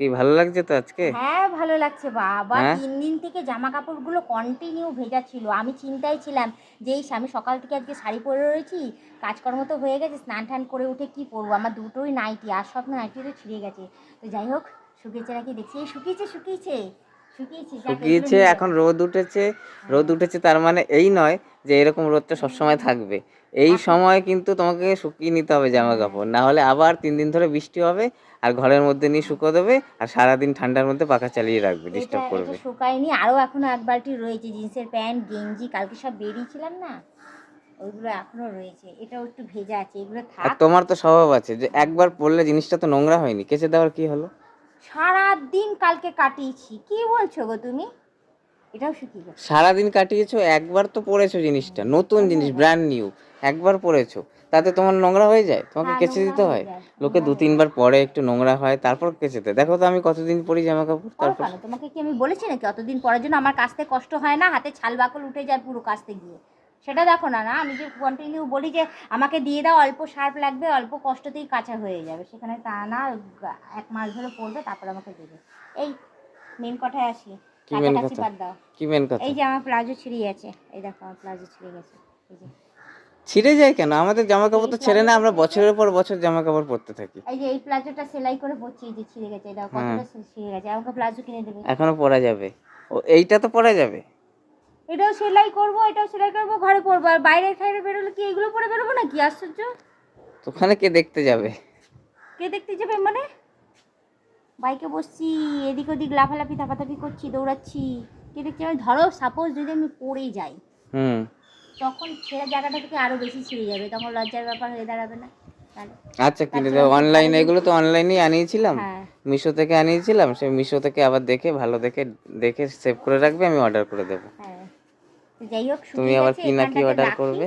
কি ভালো লাগছে তো আজকে? হ্যাঁ ভালো লাগছে বাবা হ্যাঁ? তিন দিন থেকে জামা কাপড়গুলো কন্টিনিউ ভেজা ছিল। আমি চিন্তায় ছিলাম যে এই আমি সকাল থেকে আজকে শাড়ি পরে রয়েছি কাজকর্ম তো হয়ে গেছে স্নান টান করে উঠে কি পরবো? আমার দুটোই নাইটি আর সব নাইটি তো ছিঁড়ে গেছে। তো যাই হোক শুকিয়েছে নাকি দেখছি? এই শুকিয়েছে শুকিয়েছে। শুকিয়েছে শুকিয়েছে এখন রোদ উঠেছে। রোদ উঠেছে তার মানে এই নয় যে এরকম রোদটা সবসময় থাকবে। এই সময় কিন্তু তোমাকে শুকিয়ে নিতে হবে জামা কাপড় না হলে আবার তিন দিন ধরে বৃষ্টি হবে আর ঘরের মধ্যে নিয়ে শুকো দেবে আর সারাদিন ঠান্ডার মধ্যে পাখা চালিয়ে রাখবে ডিস্টার্ব করবে। শুকায়নি আরও এখনও এক বালতি রয়েছে জিন্সের প্যান্ট গেঞ্জি কালকে সব বেরিয়েছিলাম না? ওইগুলো এখনও রয়েছে এটাও একটু ভেজা আছে এগুলো আর থাক তোমার তো স্বভাব আছে যে একবার পরলে জিনিসটা তো নোংরা হয়নি কেচে দেওয়ার কি হলো? সারা দিন কালকে কাটিয়েছি কি বলছো গো তুমি? এটাও গেছে সারাদিন কাটিয়েছো একবার তো পরেছো জিনিসটা নতুন জিনিস ব্র্যান্ড নিউ একবার পরেছো তাতে তোমার নোংরা হয়ে যায় তোমাকে হ্যাঁ, কেচে দিতে হয়। লোকে দু তিনবার পরে একটু নোংরা হয় তারপর কেচে দেয়। দেখো তো আমি কতদিন পরি জামা কাপড় তারপর তোমাকে কি আমি বলেছি নাকি? অতদিন পরের জন্য আমার কাছতে কষ্ট হয় না হাতে ছাল বাকল উঠে যায় পুরো কাছতে গিয়ে। সেটা দেখো না না? আমি যে কন্টিনিউ বলি যে আমাকে দিয়ে দাও অল্প শার্প লাগবে অল্প কষ্টতেই কাঁচা হয়ে যাবে। সেখানে তা না এক মাস ধরে পড়বে তারপর আমাকে দেবে। এই মেন কথায় আসি। কি main কথা? কি মেন কথা? এই যে আমার প্লাজো ছিঁড়ে গেছে। এই দেখো আমার প্লাজো ছিঁড়ে গেছে। এই যে। ছিঁড়ে যায় কেন? আমাদের জামা কাপড় তো ছেড়ে না আমরা বছরের পর বছর জামা কাপড় পরতে থাকি। এই যে এই প্লাজোটা সেলাই করে এই যে ছিঁড়ে গেছে। এটা কতটা হ্যাঁ। ছিঁড়ে গেছে। আমাকে প্লাজো কিনে দেবে। এখনও পরা যাবে। ও এইটা তো পরা যাবে? এটাও সেলাই করব এটাও সেলাই করব ঘরে পরবো। আর বাইরে খাইরে বেরোলে কি এগুলো পরে বেরোবো না কি আশ্চর্য। তো ওখানে কে দেখতে যাবে? কে দেখতে যাবে মানে? বাইকে বসছি এদিক ওদিক লাফালাফি থাপাথাপি করছি দৌড়াচ্ছি। কে দেখতে যাবে ধরো সাপোজ যদি আমি পড়ে যাই হুম। তখন ছেড়ে জায়গাটা থেকে আরও বেশি ছিঁড়ে যাবে। তখন লজ্জার ব্যাপার হয়ে দাঁড়াবে না। আচ্ছা কিনে দেবো অনলাইনে এগুলো তো অনলাইনেই আনিয়েছিলাম। হ্যাঁ। মিশো থেকে আনিয়েছিলাম সেই মিশো থেকে আবার দেখে ভালো দেখে দেখে সেভ করে রাখবে আমি অর্ডার করে দেবো। হ্যাঁ। যাই হোক তুমি আবার কি না কি অর্ডার করবে?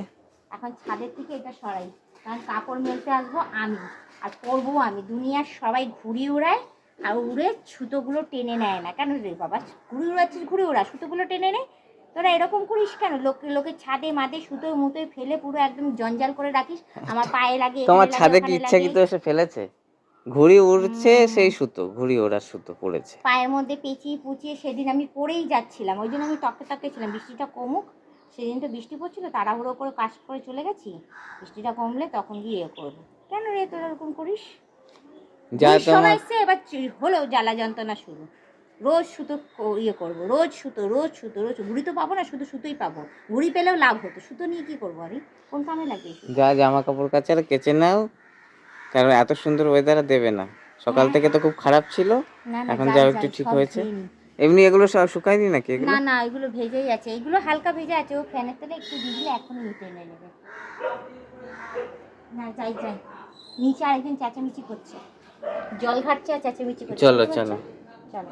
এখন ছাদের থেকে এটা সরাই। কারণ কাপড় মেলতে আসব আমি আর পরবো আমি। দুনিয়ার সবাই ঘুড়ি উড়ায় আর উড়ে সুতোগুলো টেনে নেয় না। কেন রে বাবা? ঘুরে উড়াচ্ছিস ঘুরে উড়া সুতোগুলো টেনে নেয় তোরা এরকম করিস কেন? লোক লোকের ছাদে মাদে সুতো মুতোয় ফেলে পুরো একদম জঞ্জাল করে রাখিস। আমার পায়ে লাগে তোমার ছাদে কি ওখানে ইচ্ছাকৃত লাগে। এসে ফেলেছে? ঘুড়ি উড়ছে সেই সুতো ঘুড়ি ওড়ার সুতো পড়েছে। পায়ের মধ্যে পেঁচিয়ে পুচিয়ে সেদিন আমি পরেই যাচ্ছিলাম। ওই জন্য আমি টকে টকে ছিলাম। বৃষ্টিটা কমুক। সেদিন তো বৃষ্টি পড়ছিল তাড়াহুড়ো করে কাজ করে চলে গেছি। বৃষ্টিটা কমলে তখন গিয়ে করব। কেন রে তোরা এরকম করিস? যা তোমার এবার হলো জ্বালা যন্ত্রণা শুরু। রোজ সুতো ইয়ে করব রোজ সুতো রোজ সুতো রোজ ঘুড়ি তো পাবো না শুধু সুতোই পাবো। ঘুড়ি পেলেও লাভ হতো। সুতো নিয়ে কি করব আরে? কোন কামে সুতো? যা জামা কাপড় কাচার কেচে নাও কারণ এত সুন্দর ওয়েদার দেবে না। সকাল থেকে তো খুব খারাপ ছিল এখন যা একটু ঠিক হয়েছে। এমনি এগুলো সব শুকায়নি নাকি না না এগুলো ভেজেই আছে। এগুলো হালকা ভেজে আছে ও ফ্যানের তলে একটু দিলে এখনই নিতে এনে নেবে। না যাই যাই। নিচে আরেকজন চেঁচামেচি করছে। জল ঘাটছে আর চেঁচামেচি করছে চলো, চলো। চলো